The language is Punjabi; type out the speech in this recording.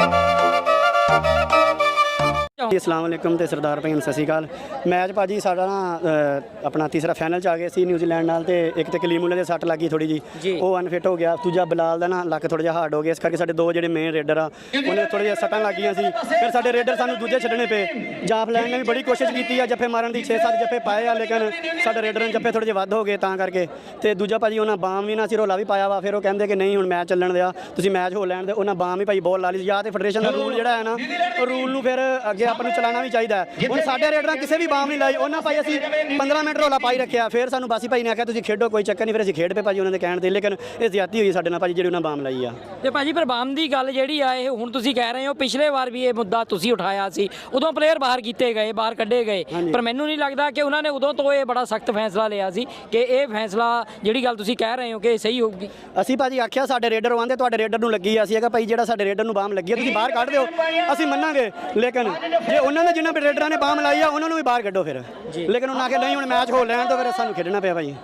Thank you. ਜੀ ਅਸਲਾਮ ਵਾਲੇਕਮ ਤੇ ਸਰਦਾਰ ਭਾਈ ਨੂੰ ਸਤਿ ਸ਼੍ਰੀ ਅਕਾਲ। ਮੈਚ ਭਾਜੀ ਸਾਡਾ ਨਾ ਅ, ਆਪਣਾ ਤੀਸਰਾ ਫਾਈਨਲ ਚ ਆ ਗਏ ਸੀ ਨਿਊਜ਼ੀਲੈਂਡ ਨਾਲ ਤੇ ਇੱਕ ਤੇ ਕਲੀਮੂਲੇ ਦੇ ਸੱਟ ਲੱਗੀ ਥੋੜੀ ਜੀ। ਉਹ ਅਨਫਿਟ ਹੋ ਗਿਆ। ਦੂਜਾ ਬਲਾਲ ਦਾ ਨਾ ਲੱਕ ਥੋੜਾ ਜਿਹਾ ਹਾਰਡ ਹੋ ਗਿਆ। ਇਸ ਕਰਕੇ ਸਾਡੇ ਦੋ ਜਿਹੜੇ ਮੇਨ ਰੇਡਰ ਆ ਉਹਨੇ ਥੋੜੇ ਜਿਹਾ ਸੱਟਾਂ ਲੱਗੀਆਂ ਸੀ। ਫਿਰ ਸਾਡੇ ਰੇਡਰ ਸਾਨੂੰ ਦੂਜੇ ਛੱਡਣੇ ਪਏ। ਜਾਫ ਲੈਣ ਨੇ ਵੀ ਬੜੀ ਕੋਸ਼ਿਸ਼ ਕੀਤੀ ਆ ਜੱਫੇ ਮਾਰਨ ਦੀ 6-7 ਜੱਫੇ ਪਾਏ ਆ ਲੇਕਿਨ ਸਾਡੇ ਰੇਡਰ ਨੇ ਜੱਫੇ ਥੋੜੇ ਜਿਹੇ ਵੱਧ ਹੋ ਗਏ ਤਾਂ ਕਰਕੇ। ਤੇ ਦੂਜਾ ਭਾਜੀ ਉਹਨਾਂ ਬਾਮ ਵੀ ਨਾ ਸੀ ਰੋਲਾ ਵੀ ਪਾਇਆ ਵਾ। ਫਿਰ ਉਹ ਕਹਿੰਦੇ ਕਿ ਨਹੀਂ ਹੁਣ ਮੈਚ ਚੱਲਣ ਦਿਆ। ਤੁਸੀਂ ਮੈਚ ਹੋ ਲੈਣ ਦੇ ਉਹਨਾਂ ਬਾਮ ਵੀ ਭਾਈ ਬਹੁਤ ਲਾ ਲਈ ਜਾਂ ਤੇ ਫੈਡਰੇਸ਼ਨ ਦਾ ਰੂਲ ਜਿਹੜਾ ਹੈ ਨਾ ਉਹ ਰੂਲ ਨੂੰ ਫਿਰ ਅੱਗੇ ਆਪਾਂ ਨੂੰ ਚਲਾਉਣਾ ਵੀ ਚਾਹੀਦਾ ਹੈ। ਹੁਣ ਸਾਡੇ ਰੇਡਰਾਂ ਕਿਸੇ ਵੀ ਬਾਮ ਨਹੀਂ ਲਾਈ ਉਹਨਾਂ ਭਾਈ ਅਸੀਂ 15 ਮਿੰਟ ਰੋਲਾ ਪਾਈ ਰੱਖਿਆ। ਫਿਰ ਸਾਨੂੰ ਬਾਸੀ ਭਾਈ ਨੇ ਆਖਿਆ ਤੁਸੀਂ ਖੇਡੋ ਕੋਈ ਚੱਕਰ ਨਹੀਂ। ਫਿਰ ਅਸੀਂ ਖੇਡ ਪਏ ਭਾਜੀ ਉਹਨਾਂ ਦੇ ਕਹਿਣ ਤੇ। ਲੇਕਿਨ ਇਹ ਜ਼ਿਆਦਤੀ ਹੋਈ ਸਾਡੇ ਨਾਲ ਭਾਜੀ ਜਿਹੜੀ ਉਹਨਾਂ ਬਾਮ ਲਾਈ ਆ। ਤੇ ਭਾਜੀ ਪ੍ਰਬੰਧ ਦੀ ਗੱਲ ਜਿਹੜੀ ਆ ਇਹ ਹੁਣ ਤੁਸੀਂ ਕਹਿ ਰਹੇ ਹੋ ਪਿਛਲੇ ਵਾਰ ਵੀ ਇਹ ਮੁੱਦਾ ਤੁਸੀਂ ਉਠਾਇਆ ਸੀ। ਉਦੋਂ ਪਲੇਅਰ ਬਾਹਰ ਕੀਤੇ ਗਏ ਬਾਹਰ ਕੱਢੇ ਗਏ। ਪਰ ਮੈਨੂੰ ਨਹੀਂ ਲੱਗਦਾ ਕਿ ਉਹਨਾਂ ਨੇ ਉਦੋਂ ਤੋਂ ਇਹ ਬੜਾ ਸਖਤ ਫੈਸਲਾ ਲਿਆ ਸੀ ਕਿ ਇਹ ਫੈਸਲਾ ਜਿਹੜੀ ਗੱਲ ਤੁਸੀਂ ਕਹਿ ਰਹੇ ਹੋ ਕਿ ਇਹ ਸਹੀ ਹੋਊਗੀ। ਅਸੀਂ ਭਾਜੀ ਆਖਿਆ ਸਾਡੇ ਰੇਡਰ ਆਂਦੇ ਤੁਹਾਡੇ ਰੇਡਰ ਨੂੰ ਲੱਗੀ ਆ। ਅਸੀਂ ਕਿਹਾ ਭਾਈ ਜਿਹੜਾ ਸਾਡੇ ਰੇਡਰ ਨੂੰ ਬਾਮ ਲੱਗੀ ਆ ਤੁਸੀਂ ਬਾਹਰ ਕੱਢ ਦਿਓ। ਅਸੀਂ ਮੰਨਾਂਗੇ ਲੇਕਿਨ ਜੇ ਉਹਨਾਂ ਨੇ ਜਿਨ੍ਹਾਂ ਰੇਡਰਾਂ ਨੇ ਬਾਮ ਲਾਈ ਆ ਉਹਨਾਂ ਨੂੰ ਵੀ ਬਾਹਰ ਕੱਢੋ ਫਿਰ। ਲੇਕਿਨ ਉਹਨਾਂ ਆਖਿਆ ਨਹੀਂ ਹੁਣ ਮੈਚ ਹੋ ਲੈਣ ਤੋਂ ਫਿਰ ਸਾਨੂੰ ਖੇਡਣਾ ਪਿਆ ਭਾਈ।